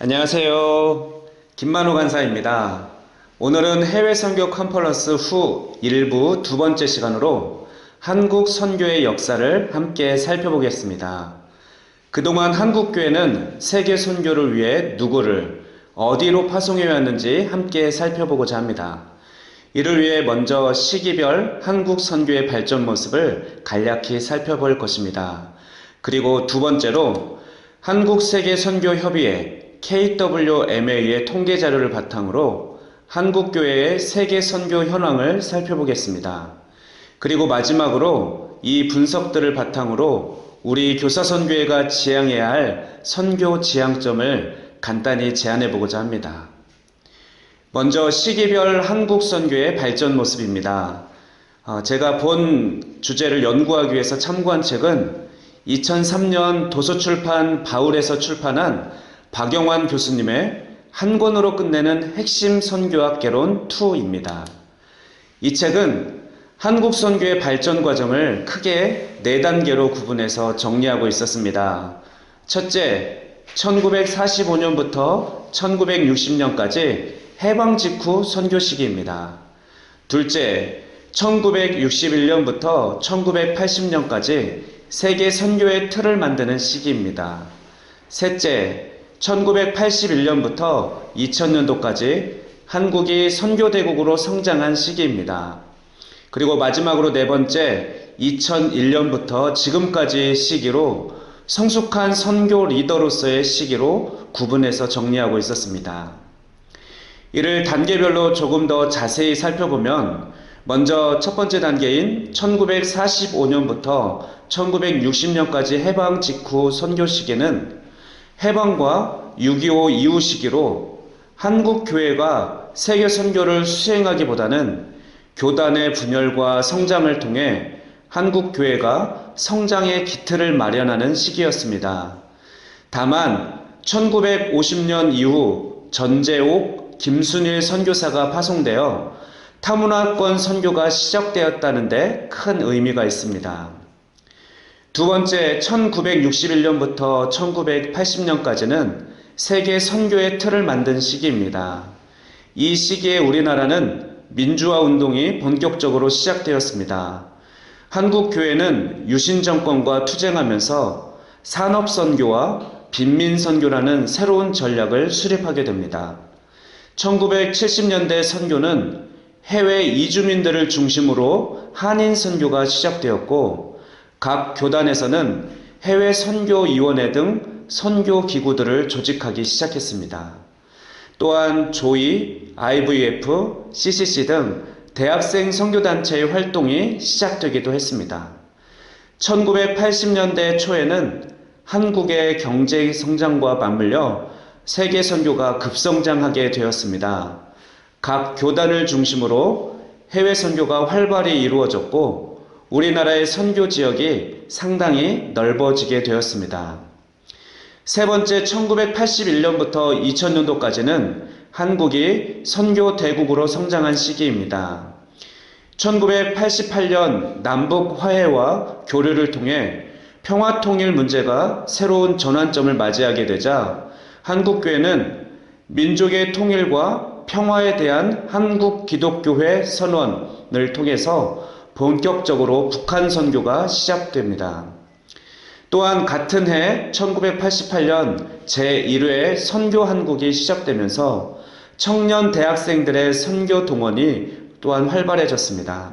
안녕하세요. 김만호 간사입니다. 오늘은 해외 선교 컨퍼런스 후 일부 두 번째 시간으로 한국 선교의 역사를 함께 살펴보겠습니다. 그동안 한국 교회는 세계 선교를 위해 누구를 어디로 파송해 왔는지 함께 살펴보고자 합니다. 이를 위해 먼저 시기별 한국 선교의 발전 모습을 간략히 살펴볼 것입니다. 그리고 두 번째로 한국 세계 선교 협의회 KWMA의 통계 자료를 바탕으로 한국 교회의 세계 선교 현황을 살펴보겠습니다. 그리고 마지막으로 이 분석들을 바탕으로 우리 교사선교회가 지향해야 할 선교 지향점을 간단히 제안해 보고자 합니다. 먼저 시기별 한국 선교의 발전 모습입니다. 어, 제가 본 주제를 연구하기 위해서 참고한 책은 2003년 도서출판 바울에서 출판한 박영환 교수님의 한 권으로 끝내는 핵심 선교학 개론 2입니다. 이 책은 한국 선교의 발전 과정을 크게 네 단계로 구분해서 정리하고 있었습니다. 첫째, 1945년부터 1960년까지 해방 직후 선교 시기입니다. 둘째, 1961년부터 1980년까지 세계 선교의 틀을 만드는 시기입니다. 셋째, 1981년부터 2000년도까지 한국이 선교대국으로 성장한 시기입니다. 그리고 마지막으로 네 번째, 2001년부터 지금까지 시기로 성숙한 선교 리더로서의 시기로 구분해서 정리하고 있었습니다. 이를 단계별로 조금 더 자세히 살펴보면 먼저 첫 번째 단계인 1945년부터 1960년까지 해방 직후 선교 시기는 해방과 6.25 이후 시기로 한국 교회가 세계 선교를 수행하기보다는 교단의 분열과 성장을 통해 한국 교회가 성장의 기틀을 마련하는 시기였습니다. 다만 1950년 이후 전재옥, 김순일 선교사가 파송되어 타문화권 선교가 시작되었다는데 큰 의미가 있습니다. 두 번째 1961년부터 1980년까지는 세계 선교의 틀을 만든 시기입니다. 이 시기에 우리나라는 민주화 운동이 본격적으로 시작되었습니다. 한국 교회는 유신 정권과 투쟁하면서 산업 선교와 빈민 선교라는 새로운 전략을 수립하게 됩니다. 1970년대 선교는 해외 이주민들을 중심으로 한인 선교가 시작되었고 각 교단에서는 해외 선교위원회 등 선교 기구들을 조직하기 시작했습니다. 또한 조이, IVF, CCC 등 대학생 선교단체의 활동이 시작되기도 했습니다. 1980년대 초에는 한국의 경제 성장과 맞물려 세계 선교가 급성장하게 되었습니다. 각 교단을 중심으로 해외 선교가 활발히 이루어졌고 우리나라의 선교 지역이 상당히 넓어지게 되었습니다. 세 번째 1981년부터 2000년도까지는 한국이 선교 대국으로 성장한 시기입니다. 1988년 남북 화해와 교류를 통해 평화 통일 문제가 새로운 전환점을 맞이하게 되자 한국교회는 민족의 통일과 평화에 대한 한국 기독교회 선언을 통해서 본격적으로 북한 선교가 시작됩니다. 또한 같은 해 1988년 제1회 선교 한국이 시작되면서 청년 대학생들의 선교 동원이 또한 활발해졌습니다.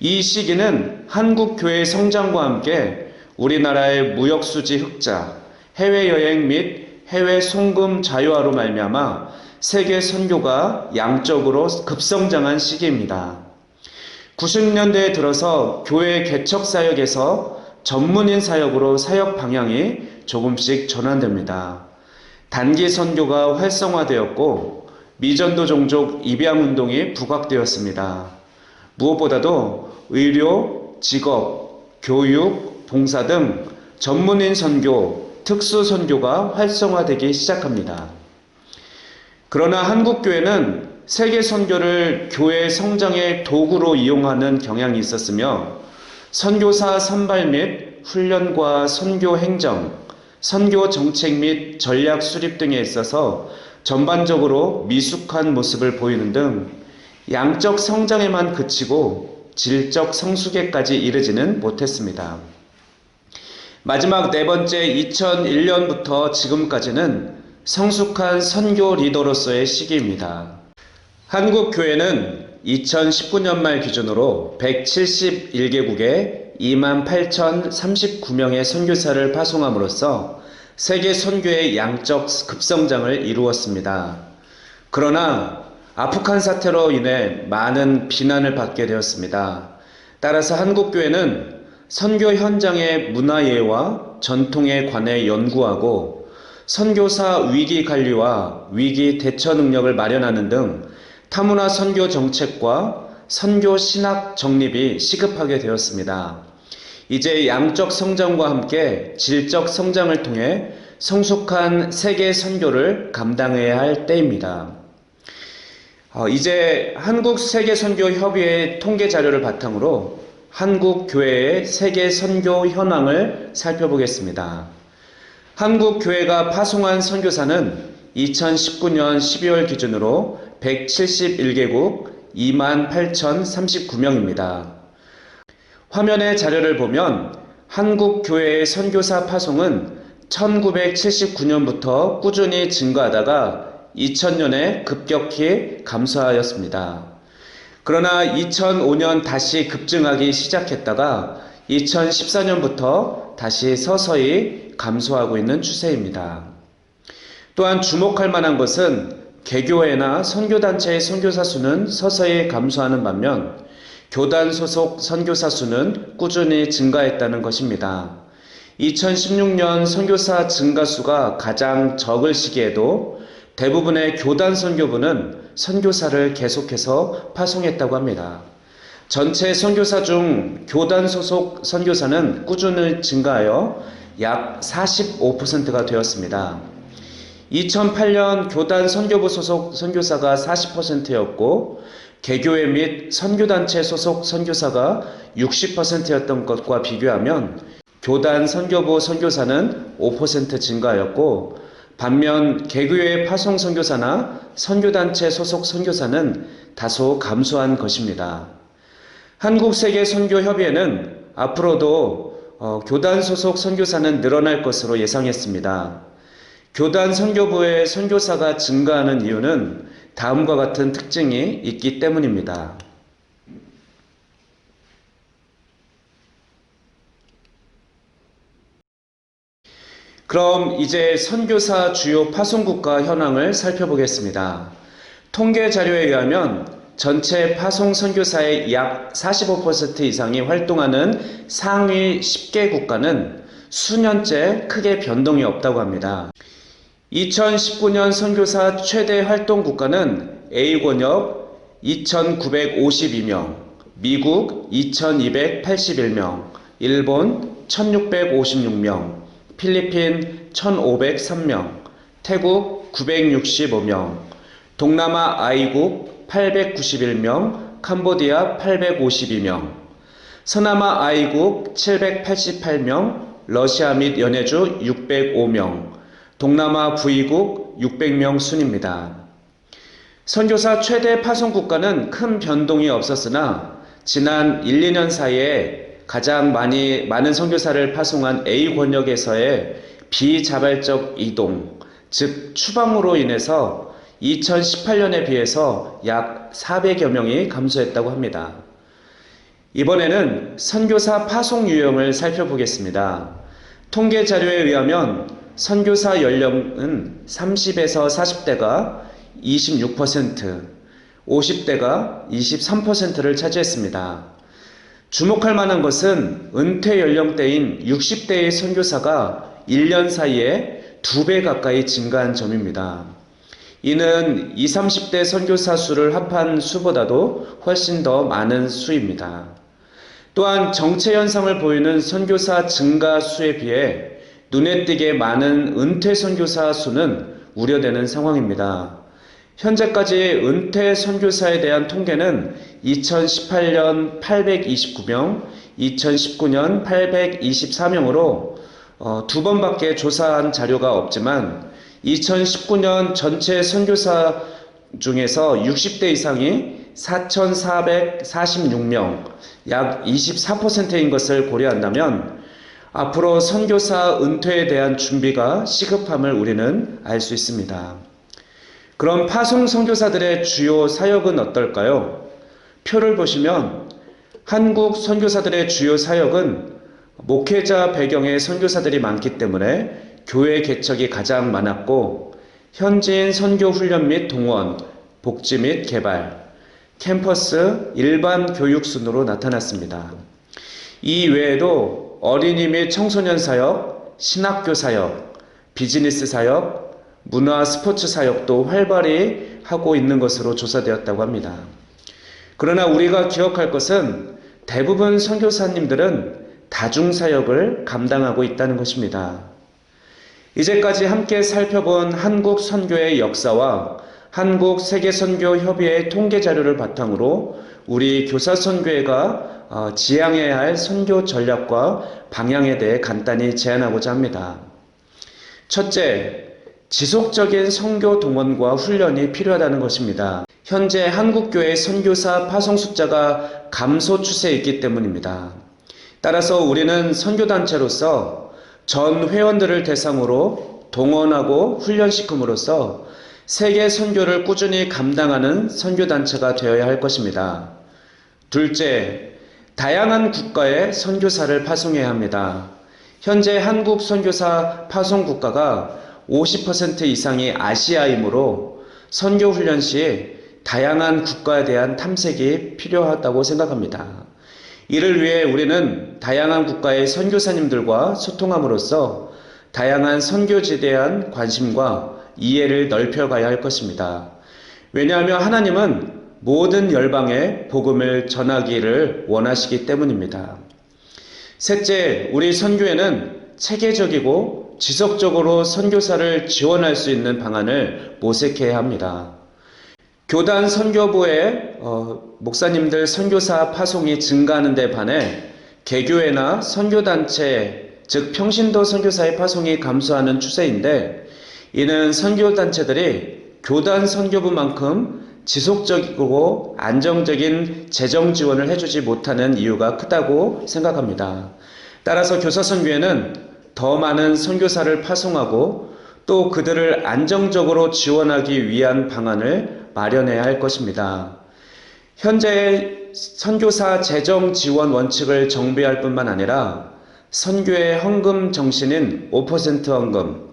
이 시기는 한국 교회의 성장과 함께 우리나라의 무역 수지 흑자, 해외 여행 및 해외 송금 자유화로 말미암아 세계 선교가 양적으로 급성장한 시기입니다. 90년대에 들어서 교회 개척 사역에서 전문인 사역으로 사역 방향이 조금씩 전환됩니다. 단기 선교가 활성화되었고 미전도 종족 입양 운동이 부각되었습니다. 무엇보다도 의료, 직업, 교육, 봉사 등 전문인 선교, 특수 선교가 활성화되기 시작합니다. 그러나 한국 교회는 세계 선교를 교회 성장의 도구로 이용하는 경향이 있었으며 선교사 선발 및 훈련과 선교 행정, 선교 정책 및 전략 수립 등에 있어서 전반적으로 미숙한 모습을 보이는 등 양적 성장에만 그치고 질적 성숙에까지 이르지는 못했습니다. 마지막 네 번째 2001년부터 지금까지는 성숙한 선교 리더로서의 시기입니다. 한국 교회는 2019년 말 기준으로 171개국에 28,039명의 선교사를 파송함으로써 세계 선교의 양적 급성장을 이루었습니다. 그러나 아프간 사태로 인해 많은 비난을 받게 되었습니다. 따라서 한국 교회는 선교 현장의 문화예와 전통에 관해 연구하고 선교사 위기 관리와 위기 대처 능력을 마련하는 등 타문화 선교 정책과 선교 신학 정립이 시급하게 되었습니다. 이제 양적 성장과 함께 질적 성장을 통해 성숙한 세계 선교를 감당해야 할 때입니다. 어, 이제 한국 세계 선교 협의회 통계 자료를 바탕으로 한국 교회의 세계 선교 현황을 살펴보겠습니다. 한국 교회가 파송한 선교사는 2019년 12월 기준으로 171개국 28,039명입니다. 화면의 자료를 보면 한국 교회의 선교사 파송은 1979년부터 꾸준히 증가하다가 2000년에 급격히 감소하였습니다. 그러나 2005년 다시 급증하기 시작했다가 2014년부터 다시 서서히 감소하고 있는 추세입니다. 또한 주목할 만한 것은 개교회나 선교단체의 선교사 수는 서서히 감소하는 반면 교단 소속 선교사 수는 꾸준히 증가했다는 것입니다. 2016년 선교사 증가 수가 가장 적을 시기에도 대부분의 교단 선교부는 선교사를 계속해서 파송했다고 합니다. 전체 선교사 중 교단 소속 선교사는 꾸준히 증가하여 약 45%가 되었습니다. 2008년 교단 선교부 소속 선교사가 40%였고 개교회 및 선교단체 소속 선교사가 60%였던 것과 비교하면 교단 선교부 선교사는 5% 증가하였고 반면 개교회 파송 선교사나 선교단체 소속 선교사는 다소 감소한 것입니다. 한국세계 선교협의회는 앞으로도 어, 교단 소속 선교사는 늘어날 것으로 예상했습니다. 교단 선교부의 선교사가 증가하는 이유는 다음과 같은 특징이 있기 때문입니다. 그럼 이제 선교사 주요 파송국가 현황을 살펴보겠습니다. 통계 자료에 의하면 전체 파송 선교사의 약 45% 이상이 활동하는 상위 10개 국가는 수년째 크게 변동이 없다고 합니다. 2019년 선교사 최대 활동 국가는 A권역 2,952명, 미국 2,281명, 일본 1,656명, 필리핀 1,503명, 태국 965명, 동남아 아이국 891명, 캄보디아 852명, 서남아 아이국 788명, 러시아 및 연해주 605명, 동남아 부의국 600명 순입니다. 선교사 최대 파송 국가는 큰 변동이 없었으나 지난 1, 2년 사이에 가장 많이 많은 선교사를 파송한 A 권역에서의 비자발적 이동, 즉 추방으로 인해서 2018년에 비해서 약 400여 명이 감소했다고 합니다. 이번에는 선교사 파송 유형을 살펴보겠습니다. 통계 자료에 의하면 선교사 연령은 30에서 40대가 26%, 50대가 23%를 차지했습니다. 주목할 만한 것은 은퇴 연령대인 60대의 선교사가 1년 사이에 2배 가까이 증가한 점입니다. 이는 20, 30대 선교사 수를 합한 수보다도 훨씬 더 많은 수입니다. 또한 정체 현상을 보이는 선교사 증가 수에 비해 눈에 띄게 많은 은퇴 선교사 수는 우려되는 상황입니다. 현재까지 은퇴 선교사에 대한 통계는 2018년 829명, 2019년 824명으로 어, 두 번밖에 조사한 자료가 없지만 2019년 전체 선교사 중에서 60대 이상이 4,446명, 약 24%인 것을 고려한다면 앞으로 선교사 은퇴에 대한 준비가 시급함을 우리는 알 수 있습니다. 그럼 파송 선교사들의 주요 사역은 어떨까요? 표를 보시면 한국 선교사들의 주요 사역은 목회자 배경의 선교사들이 많기 때문에 교회 개척이 가장 많았고 현지인 선교 훈련 및 동원, 복지 및 개발, 캠퍼스 일반 교육 순으로 나타났습니다. 이 외에도 어린이 및 청소년 사역, 신학교 사역, 비즈니스 사역, 문화 스포츠 사역도 활발히 하고 있는 것으로 조사되었다고 합니다. 그러나 우리가 기억할 것은 대부분 선교사님들은 다중 사역을 감당하고 있다는 것입니다. 이제까지 함께 살펴본 한국 선교의 역사와 한국 세계 선교 협의회 통계 자료를 바탕으로 우리 교사 선교회가 어, 지향해야 할 선교 전략과 방향에 대해 간단히 제안하고자 합니다. 첫째, 지속적인 선교 동원과 훈련이 필요하다는 것입니다. 현재 한국교회 선교사 파송 숫자가 감소 추세에 있기 때문입니다. 따라서 우리는 선교단체로서 전 회원들을 대상으로 동원하고 훈련시킴으로써 세계 선교를 꾸준히 감당하는 선교단체가 되어야 할 것입니다. 둘째, 다양한 국가의 선교사를 파송해야 합니다. 현재 한국 선교사 파송 국가가 50% 이상이 아시아이므로 선교 훈련 시 다양한 국가에 대한 탐색이 필요하다고 생각합니다. 이를 위해 우리는 다양한 국가의 선교사님들과 소통함으로써 다양한 선교지에 대한 관심과 이해를 넓혀가야 할 것입니다. 왜냐하면 하나님은 모든 열방에 복음을 전하기를 원하시기 때문입니다. 셋째, 우리 선교회는 체계적이고 지속적으로 선교사를 지원할 수 있는 방안을 모색해야 합니다. 교단 선교부의 어, 목사님들 선교사 파송이 증가하는 데 반해 개교회나 선교단체, 즉 평신도 선교사의 파송이 감소하는 추세인데 이는 선교단체들이 교단 선교부만큼 지속적이고 안정적인 재정 지원을 해주지 못하는 이유가 크다고 생각합니다. 따라서 교사선교회는 더 많은 선교사를 파송하고 또 그들을 안정적으로 지원하기 위한 방안을 마련해야 할 것입니다. 현재 선교사 재정 지원 원칙을 정비할 뿐만 아니라 선교의 헌금 정신인 5% 헌금,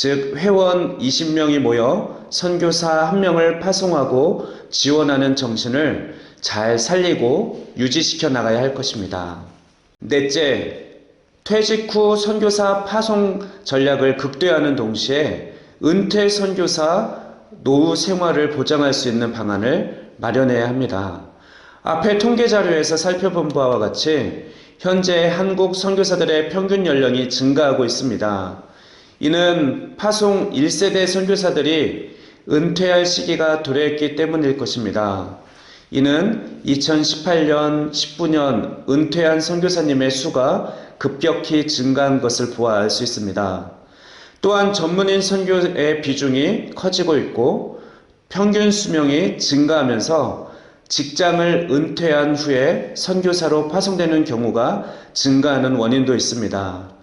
즉 회원 20명이 모여 선교사 1명을 파송하고 지원하는 정신을 잘 살리고 유지시켜 나가야 할 것입니다. 넷째, 퇴직 후 선교사 파송 전략을 극대화하는 동시에 은퇴 선교사 노후 생활을 보장할 수 있는 방안을 마련해야 합니다. 앞에 통계 자료에서 살펴본 바와 같이 현재 한국 선교사들의 평균 연령이 증가하고 있습니다. 이는 파송 1세대 선교사들이 은퇴할 시기가 도래했기 때문일 것입니다. 이는 2018년, 19년 은퇴한 선교사님의 수가 급격히 증가한 것을 보아 알 수 있습니다. 또한 전문인 선교의 비중이 커지고 있고 평균 수명이 증가하면서 직장을 은퇴한 후에 선교사로 파송되는 경우가 증가하는 원인도 있습니다.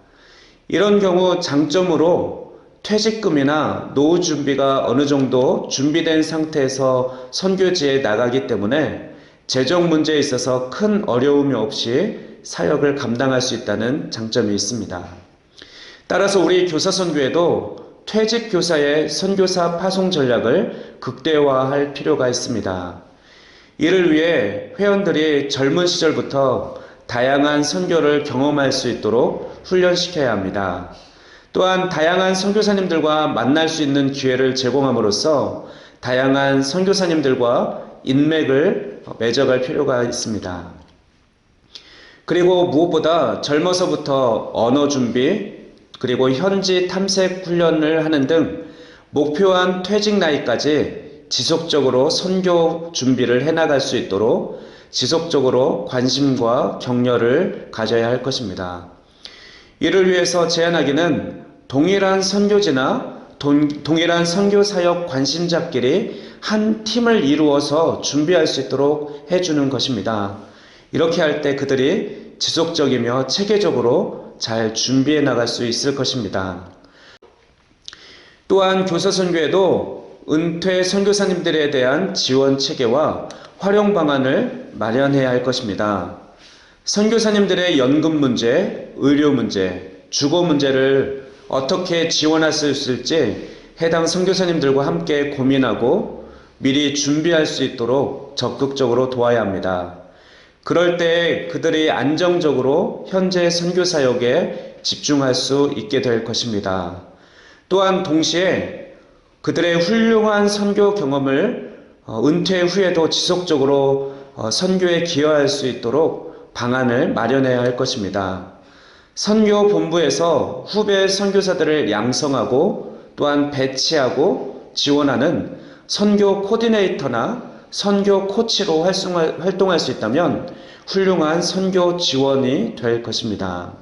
이런 경우 장점으로 퇴직금이나 노후 준비가 어느 정도 준비된 상태에서 선교지에 나가기 때문에 재정 문제에 있어서 큰 어려움이 없이 사역을 감당할 수 있다는 장점이 있습니다. 따라서 우리 교사 선교에도 퇴직 교사의 선교사 파송 전략을 극대화할 필요가 있습니다. 이를 위해 회원들이 젊은 시절부터 다양한 선교를 경험할 수 있도록 훈련시켜야 합니다. 또한 다양한 선교사님들과 만날 수 있는 기회를 제공함으로써 다양한 선교사님들과 인맥을 맺어갈 필요가 있습니다. 그리고 무엇보다 젊어서부터 언어 준비, 그리고 현지 탐색 훈련을 하는 등 목표한 퇴직 나이까지 지속적으로 선교 준비를 해나갈 수 있도록 지속적으로 관심과 격려를 가져야 할 것입니다. 이를 위해서 제안하기는 동일한 선교지나 동, 동일한 선교 사역 관심자끼리 한 팀을 이루어서 준비할 수 있도록 해주는 것입니다. 이렇게 할 때 그들이 지속적이며 체계적으로 잘 준비해 나갈 수 있을 것입니다. 또한 교사 선교에도 은퇴 선교사님들에 대한 지원 체계와 활용 방안을 마련해야 할 것입니다. 선교사님들의 연금 문제, 의료 문제, 주거 문제를 어떻게 지원할 수 있을지 해당 선교사님들과 함께 고민하고 미리 준비할 수 있도록 적극적으로 도와야 합니다. 그럴 때 그들이 안정적으로 현재 선교 사역에 집중할 수 있게 될 것입니다. 또한 동시에 그들의 훌륭한 선교 경험을 어, 은퇴 후에도 지속적으로 어, 선교에 기여할 수 있도록 방안을 마련해야 할 것입니다. 선교 본부에서 후배 선교사들을 양성하고 또한 배치하고 지원하는 선교 코디네이터나 선교 코치로 활동할 수 있다면 훌륭한 선교 지원이 될 것입니다.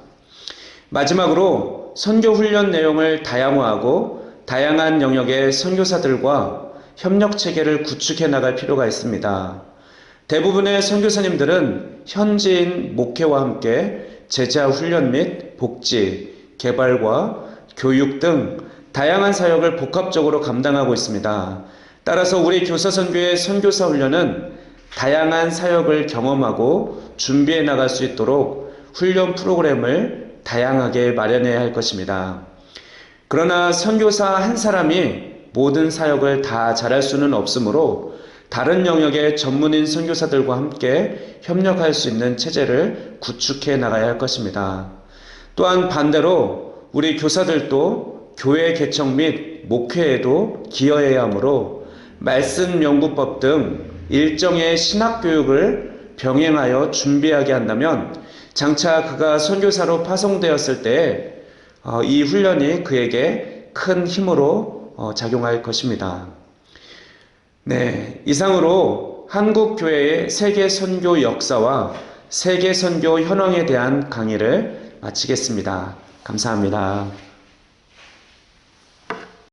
마지막으로 선교 훈련 내용을 다양화하고 다양한 영역의 선교사들과 협력 체계를 구축해 나갈 필요가 있습니다. 대부분의 선교사님들은 현지인 목회와 함께 제자 훈련 및 복지, 개발과 교육 등 다양한 사역을 복합적으로 감당하고 있습니다. 따라서 우리 교사 선교의 선교사 훈련은 다양한 사역을 경험하고 준비해 나갈 수 있도록 훈련 프로그램을 다양하게 마련해야 할 것입니다. 그러나 선교사 한 사람이 모든 사역을 다 잘할 수는 없으므로 다른 영역의 전문인 선교사들과 함께 협력할 수 있는 체제를 구축해 나가야 할 것입니다. 또한 반대로 우리 교사들도 교회 개척 및 목회에도 기여해야 하므로 말씀 연구법 등 일정의 신학 교육을 병행하여 준비하게 한다면 장차 그가 선교사로 파송되었을 때 어, 이 훈련이 그에게 큰 힘으로 어, 작용할 것입니다. 네, 이상으로 한국 교회의 세계 선교 역사와 세계 선교 현황에 대한 강의를 마치겠습니다. 감사합니다.